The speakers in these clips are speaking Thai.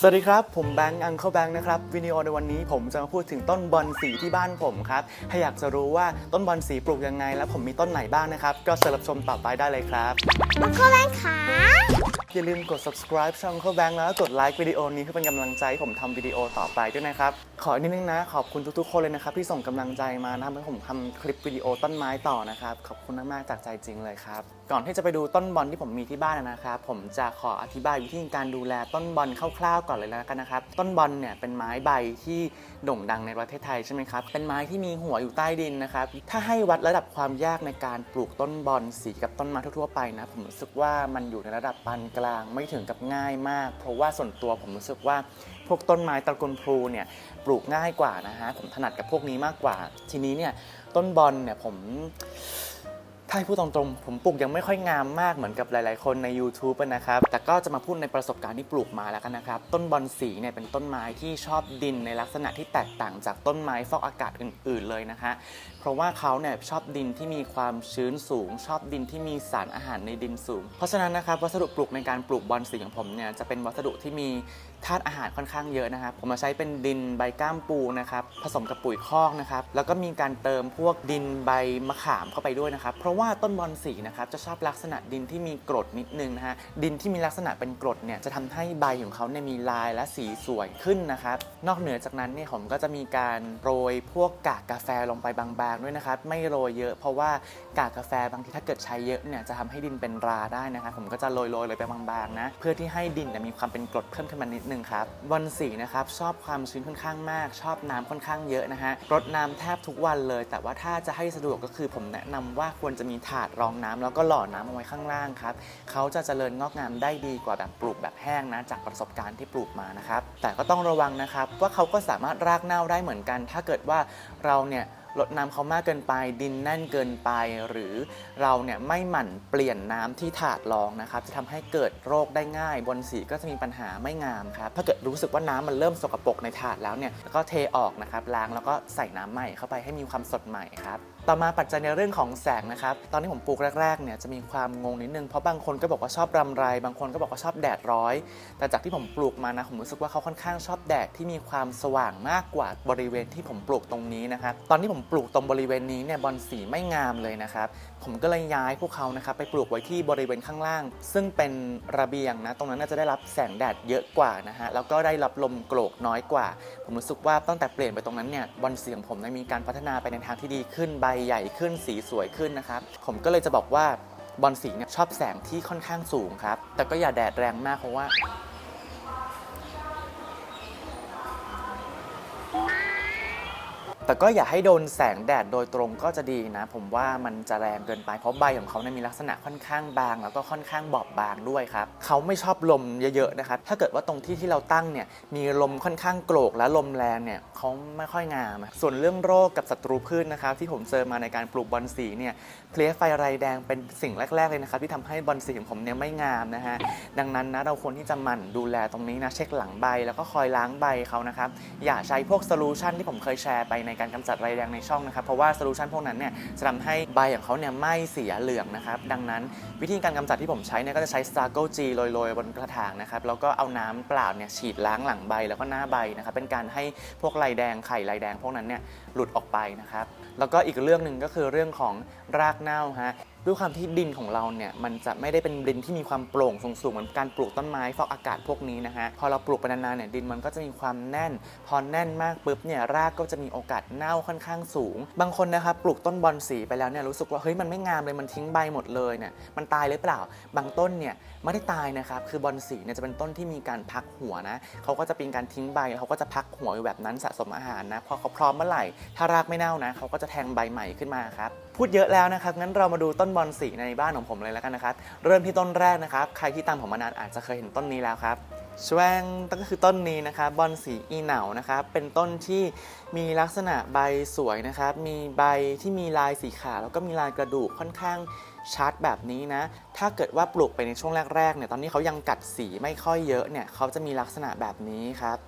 สวัสดีครับ ผมแบงค์อังเคิลแบงค์นะครับวิดีโอในวันนี้ผมจะมาพูดถึงต้นบอนสีที่บ้านผมครับถ้าอยากจะรู้ว่าต้นบอนสีปลูกยังไง และผมมีต้นไหนบ้างนะครับ ก็เชิญรับชมต่อไปได้เลยครับมังคุดแม่ขาอย่าลืมกด subscribe ช่อง Uncle Bank แล้วก็กดไลค์วิดีโอนี้เพื่อเป็นกำลังใจให้ผมทำวิดีโอต่อไปด้วยนะครับ ขออีกนิดนึงนะ ขอบคุณทุกๆ คนเลยนะครับ ที่ส่งกำลังใจมานะให้ผมทำคลิปวิดีโอต้นไม้ต่อนะครับ ขอบคุณมากๆจากใจจริงเลยครับก่อนที่จะไปดูต้นบอลที่ผมมีที่บ้านนะครับ ผมจะขออธิบายวิธีการดูแลต้นบอลคร่าวๆก่อนเลยแล้วกันนะครับ ต้นบอลเนี่ยเป็นไม้ใบที่โด่งดังในประเทศไทยใช่ไหมครับ เป็นไม้ที่มีหัวอยู่ใต้ดินนะครับ ถ้าให้วัดระดับความยากในการปลูกต้นบอลสีกับต้นไม้ทั่วๆไปนะ ผมรู้สึกว่ามันอยู่ในระดับปานกลางไม่ถึงกับง่ายมาก เพราะว่าส่วนตัวผมรู้สึกว่าพวกต้นไม้ตระกูลพลูเนี่ยปลูกง่ายกว่านะฮะ ผมถนัดกับพวกนี้มากกว่า ทีนี้เนี่ยต้นบอลเนี่ยผม ถ้าให้พูดตรงๆ ผมปลูกยังไม่ค่อยงามมากเหมือนกับหลายๆ คนใน YouTube อะนะครับ แต่ก็จะมาพูดในประสบการณ์ที่ปลูกมาแล้วกันนะครับ ต้นบอนสีเนี่ยเป็นต้นไม้ที่ชอบดินในลักษณะที่แตกต่างจากต้นไม้ฟอกอากาศอื่นๆ เลยนะฮะ เพราะว่าเขาเนี่ยชอบดินที่มีความชื้นสูง ชอบดินที่มีสารอาหารในดินสูง เพราะฉะนั้นนะครับวัสดุปลูกในการปลูกบอนสีของผมเนี่ยจะเป็นวัสดุที่มี ธาตุอาหารค่อนข้างเยอะนะครับ ผมมาใช้เป็นดินใบก้ามปูนะครับ ผสมกับปุ๋ยคอกนะครับ แล้วก็มีการเติมพวกดินใบมะขามเข้าไปด้วยนะครับ เพราะว่าต้นบอนสีนะครับจะชอบลักษณะดินที่มีกรดนิดนึงนะฮะ ดินที่มีลักษณะเป็นกรดเนี่ยจะทำให้ใบของเขาเนี่ยมีลายและสีสวยขึ้นนะครับ นอกเหนือจากนั้นเนี่ยผมก็จะมีการโรยพวกกากกาแฟลงไปบางๆด้วยนะครับ ไม่โรยเยอะ เพราะว่ากากกาแฟบางทีถ้าเกิดใช้เยอะเนี่ยจะทำให้ดินเป็นราได้นะครับ ผมก็จะโรยๆเลยไปบางๆนะ เพื่อที่ให้ดินมีความเป็นกรดเพิ่มขึ้นมานิดนึงครับบอนสีนะครับชอบความชื้นค่อนข้างมาก ชอบน้ำค่อนข้างเยอะนะฮะรดน้ำแทบทุกวันเลย แต่ว่าถ้าจะให้สะดวกก็คือผมแนะนำว่าควรจะมีถาดรองน้ำแล้วก็หล่อน้ำเอาไว้ข้างล่างครับเขาจะเจริญงอกงามได้ดีกว่าแบบปลูกแบบแห้งนะจากประสบการณ์ที่ปลูกมานะครับแต่ก็ต้องระวังนะครับว่าเขาก็สามารถรากเน่าได้เหมือนกัน ถ้าเกิดว่าเราเนี่ย ลดน้ำเขามากเกินไป ดินแน่นเกินไป หรือเราเนี่ยไม่หมั่นเปลี่ยนน้ำที่ถาดรองนะครับ จะทำให้เกิดโรคได้ง่าย บนสีก็จะมีปัญหาไม่งามครับ ถ้าเกิดรู้สึกว่าน้ำมันเริ่มสกปรกในถาดแล้วเนี่ยก็เทออกนะครับล้างแล้วก็ใส่น้ำใหม่เข้าไปให้มีความสดใหม่ครับ ต่อมาปัจจัยในเรื่องของแสงนะครับ ตอนที่ผมปลูกแรกๆเนี่ยจะมีความงงนิดนึง เพราะบางคนก็บอกว่าชอบรำไร บางคนก็บอกว่าชอบแดดร้อย แต่จากที่ผมปลูกมานะผมรู้สึกว่าเขาค่อนข้างชอบแดดที่มีความสว่างมากกว่าบริเวณที่ผมปลูกตรงนี้นะครับ ตอนที่ผมปลูกตรงบริเวณนี้เนี่ยบอลสีไม่งามเลยนะครับ ผมก็เลยย้ายพวกเขานะครับไปปลูกไว้ที่บริเวณข้างล่าง ซึ่งเป็นระเบียงนะ ตรงนั้นน่าจะได้รับแสงแดดเยอะกว่านะฮะ แล้วก็ได้รับลมโกรกน้อยกว่า ผมรู้สึกว่าตั้งแต่เปลี่ยนไปตรงนั้นเนี่ยบอลสีของผมได้มีการพัฒนาไปในทางที่ดีขึ้นใบใหญ่ขึ้นสีสวยขึ้นนะครับ ผมก็เลยจะบอกว่าบอลสีเนี่ยชอบแสงที่ค่อนข้างสูงครับ แต่ก็อย่าแดดแรงมากเพราะว่า แต่ก็อย่าให้โดนแสงแดดโดยตรงก็จะดีนะ ผมว่ามันจะแรงเกินไปเพราะใบของเขาเนี่ยมีลักษณะค่อนข้างบาง แล้วก็ค่อนข้างบอบบางด้วยครับเขาไม่ชอบลมเยอะๆนะครับถ้าเกิดว่าตรงที่ที่เราตั้งเนี่ยมีลมค่อนข้างโกรกและลมแรงเนี่ยเขาไม่ค่อยงาม ส่วนเรื่องโรคกับศัตรูพืชนะครับที่ผมเจอมาในการปลูกบอนสีเนี่ยเพลี้ยไฟไรแดงเป็นสิ่งแรกๆเลยนะครับที่ทำให้บอนสีของผมเนี่ยไม่งามนะฮะดังนั้นนะเราควรที่จะหมั่นดูแลตรงนี้นะเช็คหลังใบ แล้วก็คอยล้างใบเขานะครับอย่าใช้พวกโซลูชันที่ผมเคยแชร์ไปในการกำจัดไรแดงในช่องนะครับ เพราะว่าโซลูชันพวกนั้นเนี่ยจะทำให้ใบของเขาเนี่ยไม่เสียเหลืองนะครับ ดังนั้นวิธีการกำจัดที่ผมใช้เนี่ยก็จะใช้ s t a r g o G โรยๆ บนกระถางนะครับ แล้วก็เอาน้ำเปล่าเนี่ยฉีดล้างหลังใบแล้วก็หน้าใบนะครับ เป็นการให้พวกไรแดงไข่ไรแดงพวกนั้นเนี่ยหลุดออกไปนะครับ แล้วก็อีกเรื่องหนึ่งก็คือเรื่องของรากเน่าฮะ ด้วยความที่ดินของเราเนี่ยมันจะไม่ได้เป็นดินที่มีความโปร่งสูงๆเหมือนการปลูกต้นไม้ฟอกอากาศพวกนี้นะฮะพอเราปลูกไปนานๆเนี่ยดินมันก็จะมีความแน่น พอแน่นมากปุ๊บเนี่ยรากก็จะมีโอกาสเน่าค่อนข้างสูง บางคนนะครับปลูกต้นบอนสีไปแล้วเนี่ยรู้สึกว่าเฮ้ยมันไม่งามเลยมันทิ้งใบหมดเลยเนี่ยมันตายหรือเปล่า บางต้นเนี่ย ไม่ได้ตายนะครับ คือบอนสีเนี่ยจะเป็นต้นที่มีการพักหัวนะเขาก็จะเป็นการทิ้งใบแล้วเขาก็จะพักหัวอยู่แบบนั้นสะสมอาหารนะพอเขาพร้อมเมื่อไหร่ ถ้ารากไม่เน่านะเขาก็จะแทงใบใหม่ขึ้นมาครับพูดเยอะแล้วนะครับงั้นเรามาดูต้นบอนสีในบ้านของผมเลยแล้วกันนะครับเริ่มที่ต้นแรกนะครับ ใครที่ตามผมมานานอาจจะเคยเห็นต้นนี้แล้วครับ ชวงต้นก็คือต้นนี้นะครับบอนสีอีเหนานะครับเป็นต้นที่มีลักษณะใบสวยนะครับ มีใบที่มีลายสีขาวแล้วก็มีลายกระดูกค่อนข้างชัดแบบนี้นะ ถ้าเกิดว่าปลูกไปในช่วงแรกๆเนี่ยตอนนี้เขายังกัดสีไม่ค่อยเยอะเนี่ยเขาจะมีลักษณะแบบนี้ครับ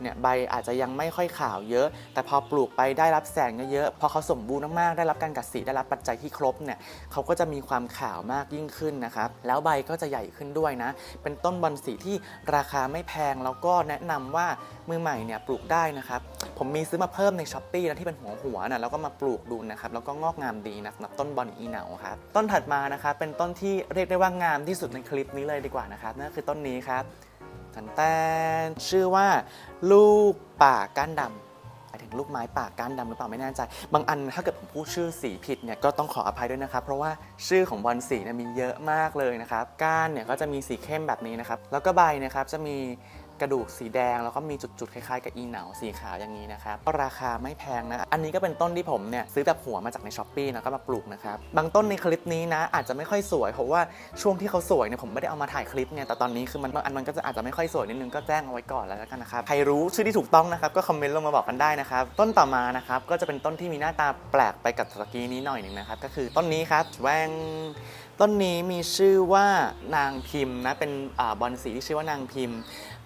เนี่ยใบอาจจะยังไม่ค่อยขาวเยอะ แต่พอปลูกไปได้รับแสงเยอะๆพอเขาสมบูรณ์มากๆได้รับการกัดสีได้รับปัจจัยที่ครบเนี่ยเขาก็จะมีความขาวมากยิ่งขึ้นนะครับแล้วใบก็จะใหญ่ขึ้นด้วยนะ เป็นต้นบอนสีที่ราคาไม่แพงแล้วก็แนะนำว่ามือใหม่เนี่ยปลูกได้นะครับผมมีซื้อมาเพิ่มในช้อปปี้นะที่เป็นหัวหัวๆนะแล้วก็มาปลูกดูนะครับแล้วก็งอกงามดีนะสำหรับต้นบอนอีเหนาครับต้นถัดมานะครับเป็นต้นที่เรียกได้ว่างามที่สุดในคลิปนี้เลยดีกว่านะครับนั่นคือต้นนี้ครับันแตนชื่อว่า ลูกป่าก้านดำหมายถึงลูกไม้ป่าก้านดำหรือเปล่าไม่แน่ใจ บางอันถ้าเกิดผมพูดชื่อสีผิดเนี่ยก็ต้องขออภัยด้วยนะครับ เพราะว่าชื่อของบอลสีเนี่ยมีเยอะมากเลยนะครับ ก้านเนี่ยก็จะมีสีเข้มแบบนี้นะครับ แล้วก็ใบนะครับจะมี กระดูกสีแดง แล้วก็มีจุดๆ คล้ายๆ กับอีเหนาสีขาวอย่างนี้นะครับก็ราคาไม่แพงนะ อันนี้ก็เป็นต้นที่ผมเนี่ยซื้อแบบหัวมาจากในช้อปปีแล้วก็มาปลูกนะครับ บางต้นในคลิปนี้นะ อาจจะไม่ค่อยสวยเพราะว่าช่วงที่เขาสวยเนี่ยผมไม่ได้เอามาถ่ายคลิปเนี่ยแต่ตอนนี้คือมันบางอันมันก็จะอาจจะไม่ค่อยสวยนิดนึงก็แจ้งเอาไว้ก่อนแล้วกันนะครับใครรู้ชื่อที่ถูกต้องนะครับก็คอมเมนต์ลงมาบอกกันได้นะครับต้นต่อมานะครับก็จะเป็นต้นที่มีหน้าตาแปลกไปกับตะกี้นี้หน่อยหนึ่งนะครับก็คือต้นนี้ครับแวงต้นนี้มีชื่อว่านางพิมพ์นะเป็นอบอลสีที่ชื่อว่านางพิมพ์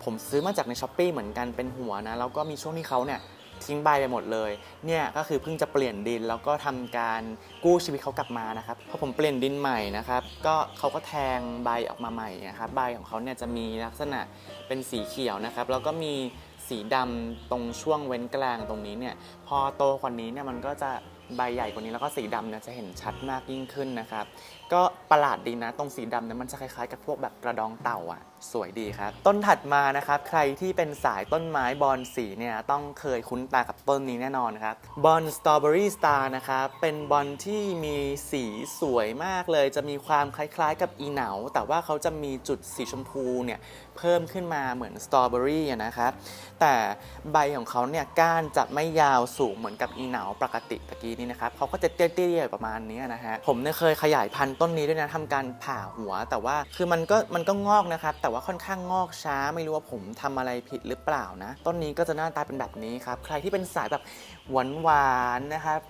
ผมซื้อมาจากในช้อปปีเหมือนกันเป็นหัวนะแล้วก็มีช่วงที่เขาเนี่ยทิ้งใบไปหมดเลย เนี่ยก็คือเพิ่งจะเปลี่ยนดินแล้วก็ทำการกู้ชีวิตเขากลับมานะครับพอผมเปลี่ยนดินใหม่นะครับก็เขาก็แทงใบออกมาใหม่นะครับใบของเขาเนี่ยจะมีลักษณะเป็นสีเขียวนะครับแล้วก็มีสีดำตรงช่วงเว้นกลางตรงนี้เนี่ยพอโตกว่านี้เนี่ยมันก็จะใบใหญ่กว่านี้แล้วก็สีดำเนี่ยจะเห็นชัดมากยิ่งขึ้นนะครับ ก็ประหลาดดีนะ ตรงสีดำเนี่ยมันจะคล้ายๆ กับพวกแบบกระดองเต่าอะ สวยดีครับ ต้นถัดมานะครับ ใครที่เป็นสายต้นไม้บอนสีเนี่ยต้องเคยคุ้นตากับต้นนี้แน่นอนครับบอนสตรอเบอรี่สตาร์นะครับเป็นบอนที่มีสีสวยมากเลย จะมีความคล้ายๆ กับอีเหนา แต่ว่าเขาจะมีจุดสีชมพูเนี่ยเพิ่มขึ้นมาเหมือนสตรอเบอรี่นะครับแต่ใบของเขาเนี่ยก้านจะไม่ยาวสูงเหมือนกับอีเหนาปกติตะกี้นี้นะครับเขาก็จะเตี้ยๆประมาณนี้นะฮะผมเนี่ยเคยขยายพันธุ์ต้นนี้ด้วยนะทำการผ่าหัว แต่ว่าคือมันก็มันก็งอกนะครับ แต่ว่าค่อนข้างงอกช้าไม่รู้ว่าผมทำอะไรผิดหรือเปล่านะ ต้นนี้ก็จะหน้าตาเป็นแบบนี้ครับ ใครที่เป็นสายแบบหวานๆนะครับ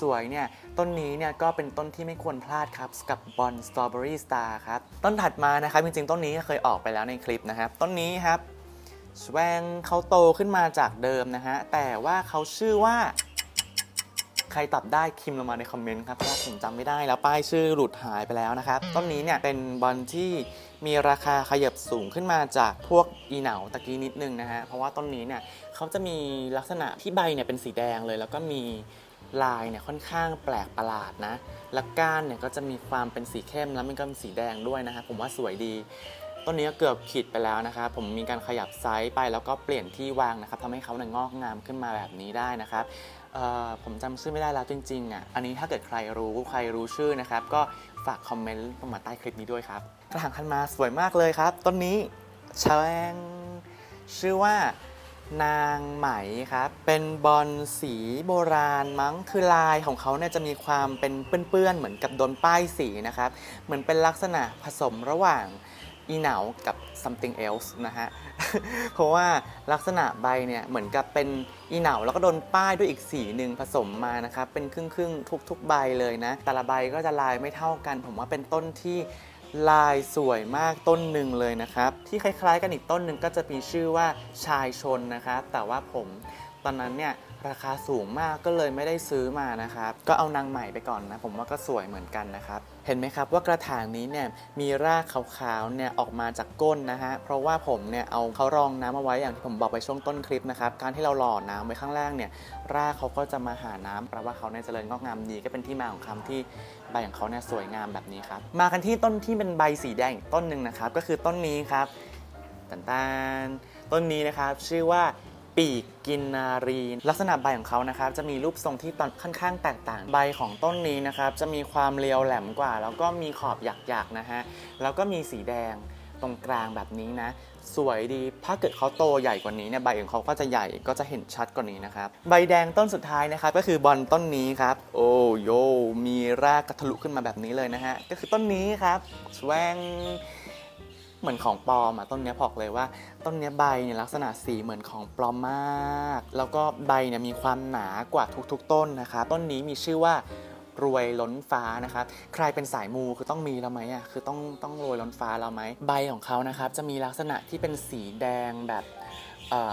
สวยๆ เนี่ย ต้นนี้เนี่ยก็เป็นต้นที่ไม่ควรพลาดครับ กับบอนสตรอเบอรี่สตาร์ครับ ต้นถัดมานะครับ จริงๆ ต้นนี้เคยออกไปแล้วในคลิปนะครับ ต้นนี้ครับสแวงเขาโตขึ้นมาจากเดิมนะฮะ แต่ว่าเขาชื่อว่า ใครตอบได้คิมลงมาในคอมเมนต์ครับเพราะว่าผมจำไม่ได้แล้วป้ายชื่อหลุดหายไปแล้วนะครับต้นนี้เนี่ยเป็นบอลที่มีราคาขยับสูงขึ้นมาจากพวกอีเหนาตะกี้นิดนึงนะฮะเพราะว่าต้นนี้เนี่ยเขาจะมีลักษณะที่ใบเนี่ยเป็นสีแดงเลย แล้วก็มีลายเนี่ยค่อนข้างแปลกประหลาดนะและก้านเนี่ยก็จะมีความเป็นสีเข้มแล้วมันก็มีสีแดงด้วยนะครับผมว่าสวยดีต้นนี้ก็เกือบขีดไปแล้วนะครับผมมีการขยับไซส์ไปแล้วก็เปลี่ยนที่วางนะครับทำให้เขาเนี่ยงอกงามขึ้นมาแบบนี้ได้นะครับ ผมจำชื่อไม่ได้แล้วจริงๆอะอันนี้ถ้าเกิดใครรู้ใครรู้ชื่อนะครับ ก็ฝากคอมเมนต์ลงมาใต้คลิปนี้ด้วยครับกระถางคันมาสวยมากเลยครับ ต้นนี้แชงชื่อว่านางไหมครับ เป็นบอลสีโบราณมั้ง คือลายของเขาเนี่ยจะมีความเป็นเปื้อนๆ เหมือนกับโดนป้ายสีนะครับ เหมือนเป็นลักษณะผสมระหว่าง อีเหนาวกับ something else นะฮะ เพราะว่าลักษณะใบเนี่ยเหมือนกับเป็นอีเหนาแล้วก็โดนป้ายด้วยอีกสีหนึ่งผสมมานะครับ เป็นครึ่งๆทุก ๆ ใบเลยนะ แต่ละใบก็จะลายไม่เท่ากัน ผมว่าเป็นต้นที่ลายสวยมากต้นหนึ่งเลยนะครับ ที่คล้ายๆ กันอีกต้นหนึ่งก็จะมีชื่อว่าชายชนนะครับแต่ว่าผม อนนั้นเนี่ยราคาสูงมากก็เลยไม่ได้ซื้อมานะครับ ก็เอานางใหม่ไปก่อนนะ ผมว่าก็สวยเหมือนกันนะครับ เห็นไหมครับว่ากระถางนี้เนี่ยมีรากขาวๆเนี่ยออกมาจากก้นนะฮะ เพราะว่าผมเนี่ยเอาเขารองน้ำเอาไว้อย่างที่ผมบอกไปช่วงต้นคลิปนะครับ การที่เราหล่อน้ำไว้ข้างล่างเนี่ยรากเขาก็จะมาหาน้ำแปลว่าเขาเนี่ยเจริญงอกงามดีก็เป็นที่มาของคำที่ใบของเขาเนี่ยสวยงามแบบนี้ครับ มากันที่ต้นที่เป็นใบสีแดงต้นหนึ่งนะครับ ก็คือต้นนี้ครับตันตานต้นนี้นะครับชื่อว่า ปีกกินนารีลักษณะใบของเขานะครับจะมีรูปทรงที่ตอนค่อนข้างแตกต่างใบของต้นนี้นะครับจะมีความเรียวแหลมกว่า แล้วก็มีขอบหยักๆนะฮะแล้วก็มีสีแดงตรงกลางแบบนี้นะ สวยดีถ้าเกิดเขาโตใหญ่กว่านี้เนี่ยใบของเขาก็จะใหญ่ก็จะเห็นชัดกว่านี้นะครับ ใบแดงต้นสุดท้ายนะครับ ก็คือบอลต้นนี้ครับ โอ้โยมีรากกระทะลุขึ้นมาแบบนี้เลยนะฮะก็คือต้นนี้ครับสวง เหมือนของปลอมอะต้นเนี้ยบอกเลยว่า ต้นเนี้ยใบเนี่ยลักษณะสีเหมือนของปลอมมาก แล้วก็ใบเนี่ยมีความหนากว่าทุกๆ ต้นนะครับต้นนี้มีชื่อว่ารวยล้นฟ้านะครับ ใครเป็นสายมูคือต้องมีแล้วไหมอะ คือต้องต้องรวยล้นฟ้าแล้วไหม ใบของเขานะครับ จะมีลักษณะที่เป็นสีแดงแบบ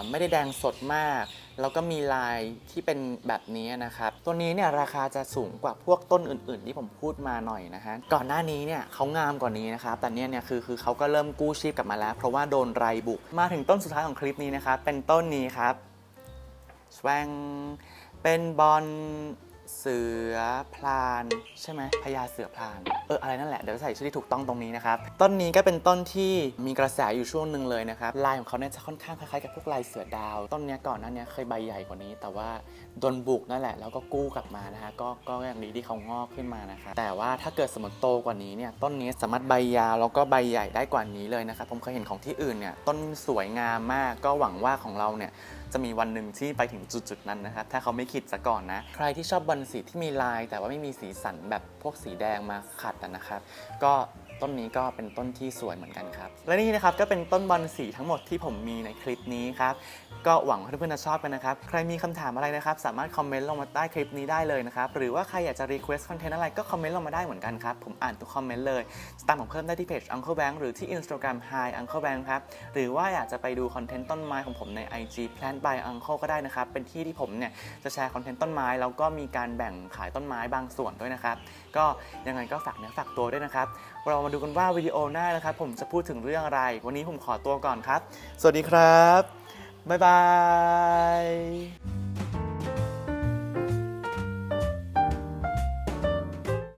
ไม่ได้แดงสดมาก แล้วก็มีลายที่เป็นแบบนี้นะครับ ตัวนี้เนี่ยราคาจะสูงกว่าพวกต้นอื่น ๆ ที่ผมพูดมาหน่อยนะฮะ ก่อนหน้านี้เนี่ยเขางามกว่านี้นะครับ แต่เนี่ยเนี่ยคือคือเขาก็เริ่มกู้ชีพกลับมาแล้ว เพราะว่าโดนไรบุก มาถึงต้นสุดท้ายของคลิปนี้นะครับ เป็นต้นนี้ครับแสวงเป็นบอล เสือพลาน ใช่ไหมพญาเสือพลานเอออะไรนั่นแหละเดี๋ยวใส่ชื่อที่ถูกต้องตรงนี้นะครับต้นนี้ก็เป็นต้นที่มีกระแสอยู่ช่วงหนึ่งเลยนะครับลายของเขาเนี่ยจะค่อนข้างคล้ายๆกับพวกลายเสือดาว ต้นนี้ก่อนหน้านี้เคยใบใหญ่กว่านี้ แต่ว่าโดนบุกนั่นแหละแล้วก็กู้กลับมานะฮะก็ก็อย่างดีที่เขางอกขึ้นมานะครับแต่ว่าถ้าเกิดสมมติโตกว่านี้เนี่ยต้นนี้สามารถใบยาวแล้วก็ใบใหญ่ได้กว่านี้เลยนะครับผมเคยเห็นของที่อื่นเนี่ยต้นสวยงามมากก็หวังว่าของเราเนี่ย จะมีวันหนึ่งที่ไปถึงจุดๆนั้นนะครับถ้าเขาไม่คิดซะก่อนนะ ใครที่ชอบบอลสีที่มีลาย แต่ว่าไม่มีสีสันแบบพวกสีแดงมาขัดนะครับ ก็ ต้นนี้ก็เป็นต้นที่สวยเหมือนกันครับ และนี่นะครับก็เป็นต้นบอลสีทั้งหมดที่ผมมีในคลิปนี้ครับ ก็หวังว่าเพื่อนๆจะชอบกันนะครับ ใครมีคำถามอะไรนะครับ สามารถคอมเมนต์ลงมาใต้คลิปนี้ได้เลยนะครับ หรือว่าใครอยากจะรีเควสคอนเทนต์อะไรก็คอมเมนต์ลงมาได้เหมือนกันครับ ผมอ่านทุกคอมเมนต์เลยตามผมเพิ่มได้ที่เพจ Uncle Bank หรือที่ Instagram Hi Uncle Bank ครับ หรือว่าอยากจะไปดูคอนเทนต์ต้นไม้ของผมใน IG Plant by Uncle ก็ได้นะครับ เป็นที่ที่ผมเนี่ยจะแชร์คอนเทนต์ต้นไม้แล้วก็มีการแบ่งขายต้นไม้บางส่วนด้วยนะครับ ก็ยังไงก็ฝากเนื้อฝากตัวด้วยนะครับเรามาดูกันว่าวิดีโอหน้านะครับผมจะพูดถึงเรื่องอะไร วันนี้ผมขอตัวก่อนครับ สวัสดีครับ บ๊ายบาย